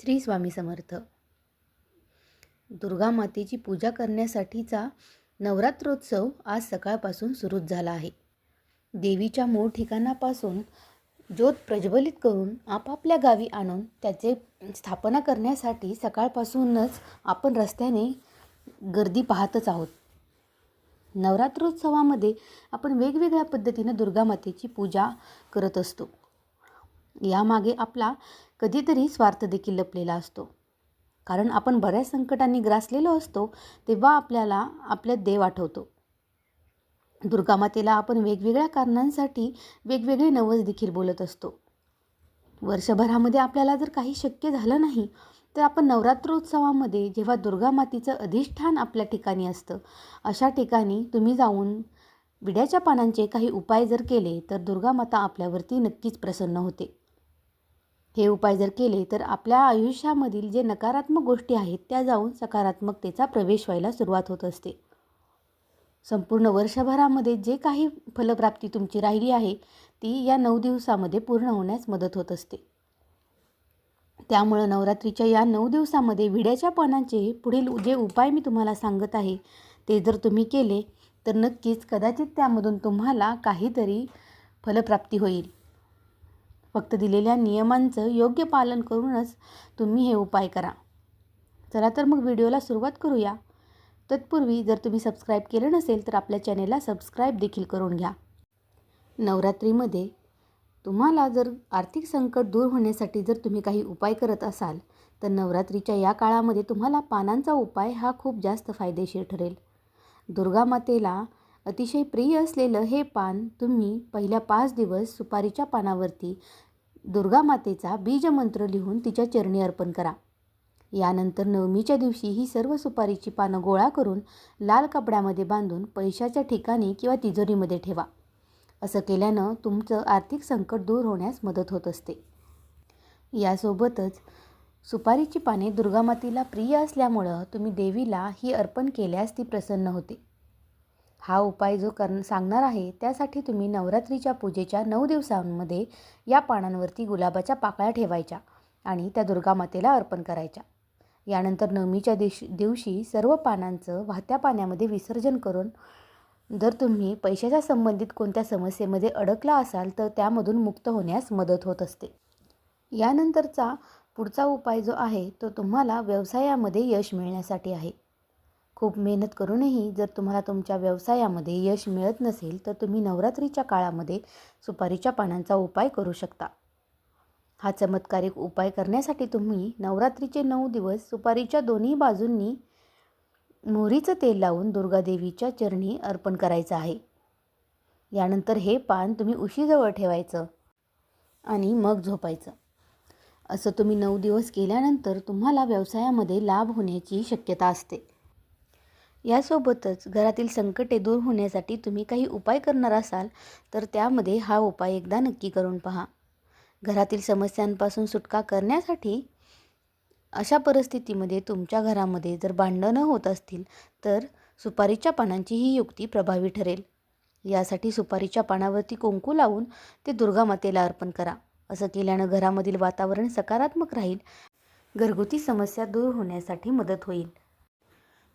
श्री स्वामी समर्थ. दुर्गा मातेची पूजा करण्यासाठीचा नवरात्रोत्सव आज सकाळपासून सुरूच झाला आहे. देवीच्या मूळ ठिकाणापासून ज्योत प्रज्वलित करून आपापल्या गावी आणून त्याचे स्थापना करण्यासाठी सकाळपासूनच आपण रस्त्याने गर्दी पाहतच आहोत. नवरात्रोत्सवामध्ये आपण वेगवेगळ्या पद्धतीनं दुर्गा मातेची पूजा करत असतो. यामागे आपला कधीतरी स्वार्थ देखील लपलेला असतो. कारण आपण बऱ्याच संकटांनी ग्रासलेलो असतो तेव्हा आपल्याला आपल्या देव आठवतो. दुर्गामातेला आपण वेगवेगळ्या कारणांसाठी वेगवेगळे नवस देखील बोलत असतो. वर्षभरामध्ये आपल्याला जर काही शक्य झालं नाही तर आपण नवरात्रोत्सवामध्ये जेव्हा दुर्गामातेचं अधिष्ठान आपल्या ठिकाणी असतं अशा ठिकाणी तुम्ही जाऊन विड्याच्या पानांचे काही उपाय जर केले तर दुर्गा माता आपल्यावरती नक्कीच प्रसन्न होते. हे उपाय जर केले तर आपल्या आयुष्यामधील जे नकारात्मक गोष्टी आहेत त्या जाऊन सकारात्मकतेचा प्रवेश व्हायला सुरुवात होत असते. संपूर्ण वर्षभरामध्ये जे काही फलप्राप्ती तुमची राहिली आहे ती या नऊ दिवसामध्ये पूर्ण होण्यास मदत होत असते. त्यामुळं नवरात्रीच्या या नऊ दिवसामध्ये विड्याच्या पानांचे पुढील जे उपाय मी तुम्हाला सांगत आहे ते जर तुम्ही केले तर नक्कीच कदाचित त्यामधून तुम्हाला काहीतरी फलप्राप्ती होईल. फक्त दिलेल्या नियमांचं योग्य पालन करूनच तुम्ही हे उपाय करा. चला तर मग व्हिडिओला सुरुवात करूया. तत्पूर्वी जर तुम्ही सबस्क्राईब केलं नसेल तर आपल्या चॅनेलला सबस्क्राईब देखील करून घ्या. नवरात्रीमध्ये तुम्हाला जर आर्थिक संकट दूर होण्यासाठी जर तुम्ही काही उपाय करत असाल तर नवरात्रीच्या या काळामध्ये तुम्हाला पानांचा उपाय हा खूप जास्त फायदेशीर ठरेल. दुर्गा मातेला अतिशय प्रिय असलेलं हे पान तुम्ही पहिल्या पाच दिवस सुपारीच्या पानावरती दुर्गा मातेचा बीजमंत्र लिहून तिच्या चरणी अर्पण करा. यानंतर नवमीच्या दिवशी ही सर्व सुपारीची पानं गोळा करून लाल कपड्यामध्ये बांधून पैशाच्या ठिकाणी किंवा तिजोरीमध्ये ठेवा. असं केल्यानं तुमचं आर्थिक संकट दूर होण्यास मदत होत असते. यासोबतच सुपारीची पाने दुर्गामातेला प्रिय असल्यामुळं तुम्ही देवीला ही अर्पण केल्यास ती प्रसन्न होते. हा उपाय जो कर सांगणार आहे त्यासाठी तुम्ही नवरात्रीच्या पूजेच्या नऊ दिवसांमध्ये या पानांवरती गुलाबाच्या पाकळ्या ठेवायच्या आणि त्या दुर्गामातेला अर्पण करायच्या. यानंतर नवमीच्या दिवशी दिवशी सर्व पानांचं वाहत्या पाण्यामध्ये विसर्जन करून जर तुम्ही पैशाच्या संबंधित कोणत्या समस्येमध्ये अडकला असाल तर त्यामधून मुक्त होण्यास मदत होत असते. यानंतरचा पुढचा उपाय जो आहे तो तुम्हाला व्यवसायामध्ये यश मिळण्यासाठी आहे. खूप मेहनत करूनही जर तुम्हाला तुमच्या व्यवसायामध्ये यश मिळत नसेल तर तुम्ही नवरात्रीच्या काळामध्ये सुपारीच्या पानांचा उपाय करू शकता. हा चमत्कारिक उपाय करण्यासाठी तुम्ही नवरात्रीचे नऊ दिवस सुपारीच्या दोन्ही बाजूंनी मोहरीचं तेल लावून दुर्गादेवीच्या चरणी अर्पण करायचं आहे. यानंतर हे पान तुम्ही उशीजवळ ठेवायचं आणि मग झोपायचं. असं तुम्ही नऊ दिवस केल्यानंतर तुम्हाला व्यवसायामध्ये लाभ होण्याची शक्यता असते. यासोबतच घरातील संकटे दूर होण्यासाठी तुम्ही काही उपाय करणार असाल तर त्यामध्ये हा उपाय एकदा नक्की करून पहा. घरातील समस्यांपासून सुटका करण्यासाठी अशा परिस्थितीमध्ये तुमच्या घरामध्ये जर भांडणं होत असतील तर सुपारीच्या पानांची ही युक्ती प्रभावी ठरेल. यासाठी सुपारीच्या पानावरती कुंकू लावून ते दुर्गामातेला अर्पण करा. असं केल्यानं घरामधील वातावरण सकारात्मक राहील. घरगुती समस्या दूर होण्यासाठी मदत होईल.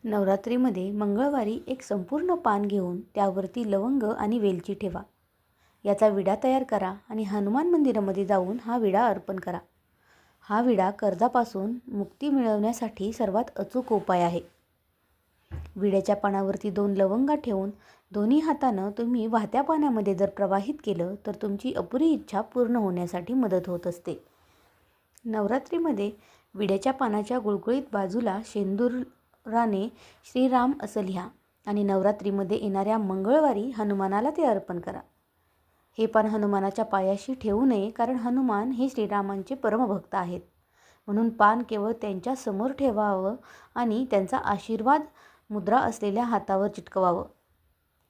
नवरात्रीमध्ये मंगळवारी एक संपूर्ण पान घेऊन त्यावरती लवंग आणि वेलची ठेवा. याचा विडा तयार करा आणि हनुमान मंदिरामध्ये जाऊन हा विडा अर्पण करा. हा विडा कर्जापासून मुक्ती मिळवण्यासाठी सर्वात अचूक उपाय आहे. विड्याच्या पानावरती दोन लवंगा ठेवून दोन्ही हातानं तुम्ही वाहत्या पाण्यामध्ये जर प्रवाहित केलं तर तुमची अपुरी इच्छा पूर्ण होण्यासाठी मदत होत असते. नवरात्रीमध्ये विड्याच्या पानाच्या गुळगुळीत बाजूला शेंदूर राने श्रीराम असं लिहा आणि नवरात्रीमध्ये येणाऱ्या मंगळवारी हनुमानाला ते अर्पण करा. हे पान हनुमानाच्या पायाशी ठेवू नये कारण हनुमान हे श्रीरामांचे परमभक्त आहेत. म्हणून पान केवळ त्यांच्यासमोर ठेवावं आणि त्यांचा आशीर्वाद मुद्रा असलेल्या हातावर चिटकवावं.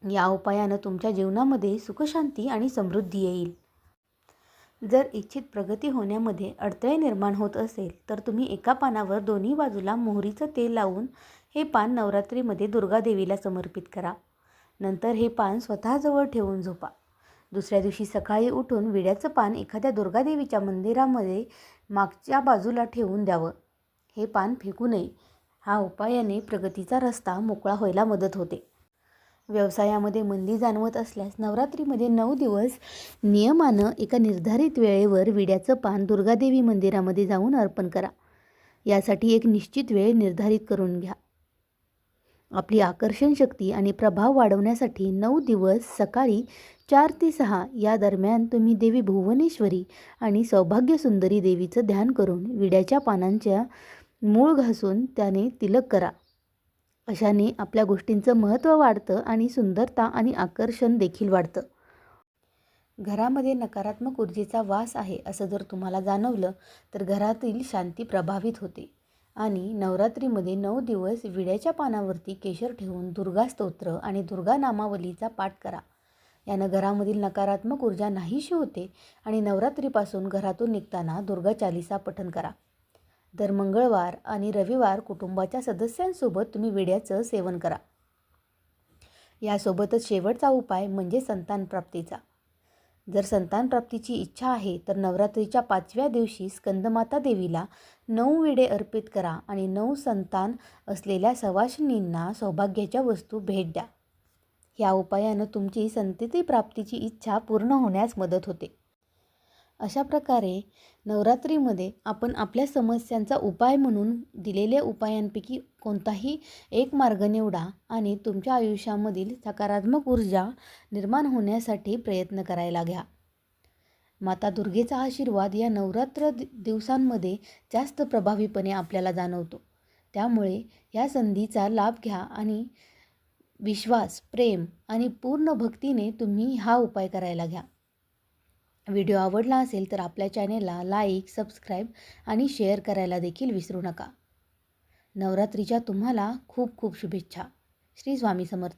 या उपायानं तुमच्या जीवनामध्ये सुखशांती आणि समृद्धी येईल. जर इच्छित प्रगती होण्यामध्ये अडथळे निर्माण होत असेल तर तुम्ही एका पानावर दोन्ही बाजूला मोहरीचं तेल लावून हे पान नवरात्रीमध्ये दुर्गादेवीला समर्पित करा. नंतर हे पान स्वतःजवळ ठेवून झोपा. दुसऱ्या दिवशी सकाळी उठून विड्याचं पान एखाद्या दुर्गादेवीच्या मंदिरामध्ये मागच्या बाजूला ठेवून द्यावं. हे पान फेकू नये. हा उपायाने प्रगतीचा रस्ता मोकळा व्हायला मदत होते. व्यवसायामध्ये मंदी जाणवत असल्यास नवरात्रीमध्ये नऊ दिवस नियमानं एका निर्धारित वेळेवर विड्याचं पान दुर्गादेवी मंदिरामध्ये जाऊन अर्पण करा. यासाठी एक निश्चित वेळ निर्धारित करून घ्या. आपली आकर्षण शक्ती आणि प्रभाव वाढवण्यासाठी नऊ दिवस सकाळी चार ते सहा या दरम्यान तुम्ही देवी भुवनेश्वरी आणि सौभाग्यसुंदरी देवीचं ध्यान करून विड्याच्या पानांच्या मूळ घासून त्याने तिलक करा. अशाने आपल्या गोष्टींचं महत्त्व वाढतं आणि सुंदरता आणि आकर्षण देखील वाढतं. घरामध्ये नकारात्मक ऊर्जेचा वास आहे असं जर तुम्हाला जाणवलं तर घरातील शांती प्रभावित होते. आणि नवरात्रीमध्ये नऊ दिवस विड्याच्या पानावरती केशर ठेवून दुर्गा स्तोत्र आणि दुर्गा नामावलीचा पाठ करा. यानं घरामधील नकारात्मक ऊर्जा नाहीशी होते आणि नवरात्रीपासून घरातून निघताना दुर्गा चालिसा पठन करा. दर मंगळवार आणि रविवार कुटुंबाच्या सदस्यांसोबत तुम्ही विड्याचं सेवन करा. यासोबतच शेवटचा उपाय म्हणजे संतानप्राप्तीचा जर संतानप्राप्तीची इच्छा आहे तर नवरात्रीच्या पाचव्या दिवशी स्कंदमाता देवीला नऊ विडे अर्पित करा आणि नऊ संतान असलेल्या सवाशिनींना सौभाग्याच्या वस्तू भेट द्या. ह्या उपायानं तुमची संतती प्राप्तीची इच्छा पूर्ण होण्यास मदत होते. अशा प्रकारे नवरात्रीमध्ये आपण आपल्या समस्यांचा उपाय म्हणून दिलेल्या उपायांपैकी कोणताही एक मार्ग निवडा आणि तुमच्या आयुष्यामधील सकारात्मक ऊर्जा निर्माण होण्यासाठी प्रयत्न करायला घ्या. माता दुर्गेचा आशीर्वाद या नवरात्र दिवसांमध्ये जास्त प्रभावीपणे आपल्याला जाणवतो. त्यामुळे या संधीचा लाभ घ्या आणि विश्वास प्रेम आणि पूर्ण भक्तीने तुम्ही हा उपाय करायला घ्या. व्हिडिओ आवडला असेल तर आपल्या चॅनेलला लाईक सबस्क्राईब आणि शेअर करायला देखील विसरू नका. नवरात्रीच्या तुम्हाला खूप खूप शुभेच्छा. श्री स्वामी समर्थ.